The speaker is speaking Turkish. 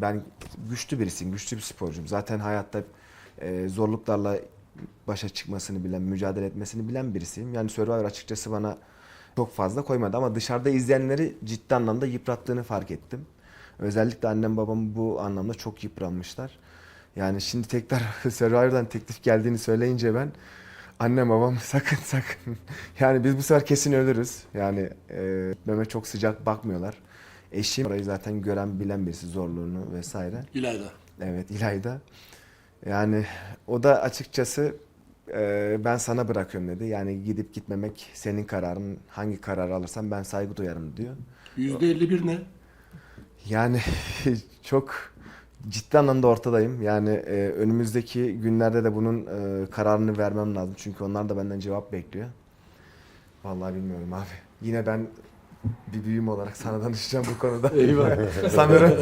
Ben güçlü birisiyim, güçlü bir sporcuyum. Zaten hayatta e, zorluklarla başa çıkmasını bilen, mücadele etmesini bilen birisiyim. Yani Survivor açıkçası bana çok fazla koymadı ama dışarıda izleyenleri ciddi anlamda yıprattığını fark ettim. Özellikle annem babam bu anlamda çok yıpranmışlar. Yani şimdi tekrar Survivor'dan teklif geldiğini söyleyince ben annem babam sakın sakın. Yani biz bu sefer kesin ölürüz. Yani e, Meme çok sıcak bakmıyorlar. Eşim orayı zaten gören bilen birisi zorluğunu vesaire. İlayda. Evet İlayda. Yani o da açıkçası e, ben sana bırakıyorum dedi. Yani gidip gitmemek senin kararın. Hangi kararı alırsan ben saygı duyarım diyor. %51 ne? Yani çok ciddi anlamda ortadayım. Yani e, önümüzdeki günlerde de bunun e, kararını vermem lazım. Çünkü onlar da benden cevap bekliyor. Vallahi bilmiyorum abi. Yine ben bir büyüğüm olarak sana danışacağım bu konuda. Eyvallah. Sanırım.